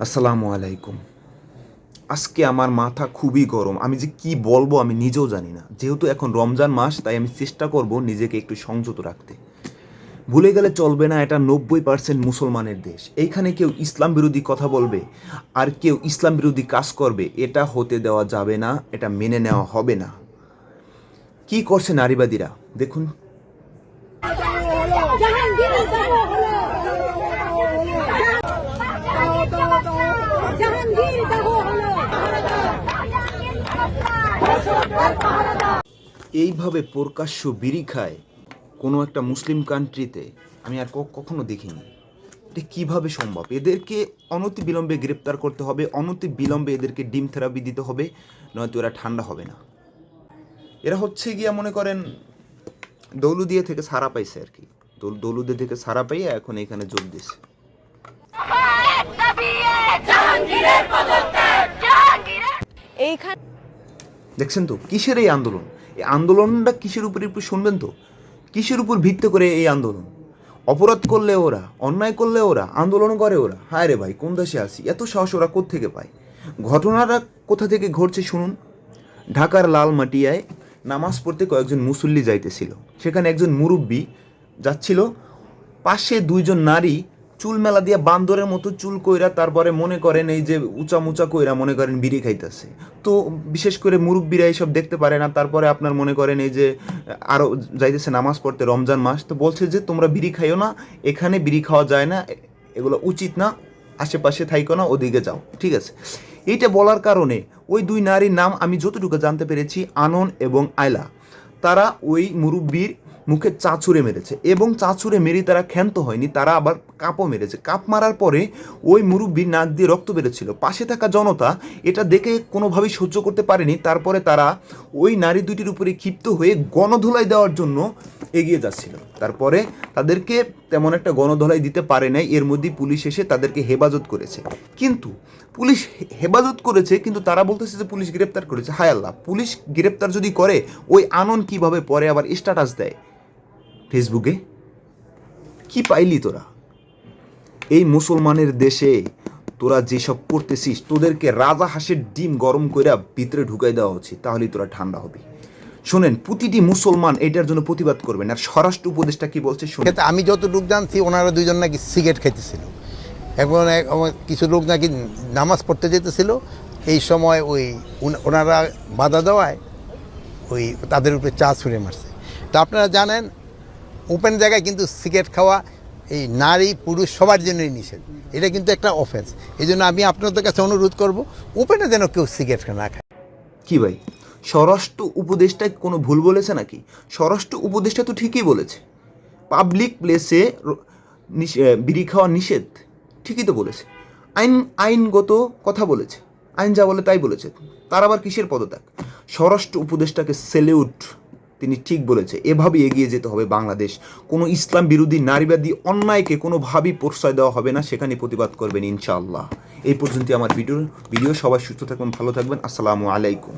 আসসালামু আলাইকুম। আজকে আমার মাথা খুবই গরম। আমি যে কি বলব আমি নিজেও জানি না। যেহেতু এখন রমজান মাস, তাই আমি চেষ্টা করব নিজেকে একটু সংযত রাখতে। ভুলে গেলে চলবে না, এটা নব্বই পার্সেন্ট মুসলমানের দেশ। এইখানে কেউ ইসলাম বিরোধী কথা বলবে, আর কেউ ইসলাম বিরোধী কাজ করবে, এটা হতে দেওয়া যাবে না, এটা মেনে নেওয়া হবে না। কি করছে নারীবাদীরা? দেখুন এইভাবে প্রকাশ্য বিড়ি খায় কোনো একটা মুসলিম কান্ট্রিতে আমি আর কখনো দেখিনি। এটা কীভাবে সম্ভব? এদেরকে অনতি বিলম্বে গ্রেপ্তার করতে হবে অনতি বিলম্বে এদেরকে ডিম থেরাপি দিতে হবে, নয়তো এরা ঠান্ডা হবে না। এরা হচ্ছে গিয়া মনে করেন দৌলুদিয়া থেকে সারা পাইছে আর কি। দৌল- দৌলুদিয়া থেকে সারা পাইয়া এখন এখানে যোগ দিছে দেখছেন তো? কিসের এই আন্দোলন? এই আন্দোলনটা কিসের উপর একটু শুনবেন তো? কিসের উপর ভিত্তি করে এই আন্দোলন? অপরাধ করলে ওরা, অন্যায় করলে ওরা, আন্দোলন করে ওরা। হায় রে ভাই, কোন দেশে আসি এত সাহস ওরা কোত্থেকে পায়? ঘটনাটা কোথা থেকে ঘটছে শুনুন? ঢাকার লালমাটিয়ায় নামাজ পড়তে কয়েকজন মুসল্লি যাইতেছিল। সেখানে একজন মুরব্বী যাচ্ছিল। পাশে দুইজন নারী চুল মেলা দিয়ে বান্দরের মতো চুল কইরা তারপরে মনে করেন এই যে উঁচা মুচা কইরা মনে করেন বিড়ি খাইতেছে। তো বিশেষ করে মুরব্বীরা এইসব দেখতে পারে না, তারপরে আপনার মনে করেন এই যে আরও যাইতেছে নামাজ পড়তে রমজান মাস, তো বলছে যে, তোমরা বিড়ি খাইও না, এখানে বিড়ি খাওয়া যায় না, এগুলো উচিত না, আশেপাশে থাইকো না, ওদিকে যাও। ঠিক আছে? এইটা বলার কারণে ওই দুই নারীর নাম আমি যতটুকু জানতে পেরেছি, আনন এবং আয়লা। তারা ওই মুরব্বীর মুখে চাঁচুরে মেরেছে এবং চাঁচুরে মেরে তারা ক্ষান্ত হয়নি, তারা আবার কাপও মেরেছে। কাপ মারার পরে ওই মুরব্বীর নাক দিয়ে রক্ত বেরোচ্ছিল। পাশে থাকা জনতা এটা দেখে কোনোভাবেই সহ্য করতে পারেনি। তারপরে তারা ওই নারী দুটির উপরে ক্ষিপ্ত হয়ে গণধোলাই দেওয়ার জন্য এগিয়ে যাচ্ছিল। তারপরে তাদেরকে তেমন একটা গণধোলাই দিতে পারে নাই, এর মধ্যেই পুলিশ এসে তাদেরকে হেফাজত করেছে। কিন্তু পুলিশ হেফাজত করেছে, কিন্তু তারা বলতেছে যে পুলিশ গ্রেপ্তার করেছে। হায় আল্লাহ, পুলিশ গ্রেপ্তার যদি করে, ওই আনন কীভাবে পরে আবার স্ট্যাটাস দেয়? ফেসবুকে? কি পাইলি তোরা? এই মুসলমানের দেশে তোরা যেসব করতেছিস, তোদেরকে রাজা হাঁসের ডিম গরম কইরা ভিতরে ঢুকাই দেওয়া উচিত, তাহলেই তোরা ঠান্ডা হবে। শোনেন, প্রতিটি মুসলমান এটার জন্য প্রতিবাদ করবেন আর স্বরাষ্ট্র উপদেশটা কি বলছে শুনে আমি যতটুকু জানছি, ওনারা দুইজন নাকি সিগারেট এক- আমার কিছু লোক নাকি নামাজ পড়তে যেতেছিল, এই সময় ওই ওনারা বাধা দেওয়ায় ওই তাদের উপরে চা ছুঁড়ে মারছে। তা আপনারা জানেন ওপেন জায়গায় কিন্তু সিগারেট খাওয়া এই নারী, পুরুষ সবার জন্যই নিষেধ। এটা কিন্তু একটা অফেন্স এই জন্য আমি আপনাদের কাছে অনুরোধ করব ওপেনে যেন কেউ সিগারেট না খায়। কি ভাই? স্বরাষ্ট্র উপদেষ্টা কোনো ভুল বলেছে নাকি? স্বরাষ্ট্র উপদেষ্টা তো ঠিকই বলেছে। পাবলিক প্লেসে বিড়ি খাওয়া নিষেধ, ঠিকই তো বলেছে। আইন, আইনগত কথা বলেছে। আইন যা বলে তাই বলেছে। তার আবার কিসের পদত্যাগ? স্বরাষ্ট্র উপদেষ্টাকে সেলিউট তিনি ঠিক বলেছে এভাবে এগিয়ে যেতে হবে বাংলাদেশ। কোনো ইসলাম বিরোধী নারীবাদী অন্যায়কে কোনোভাবেই প্রশ্রয় দেওয়া হবে না সেখানে প্রতিবাদ করবেন ইনশাআল্লাহ। এই পর্যন্তই আমার ভিডিও ভিডিও সবাই সুস্থ থাকবেন, ভালো থাকবেন, আসসালামু আলাইকুম।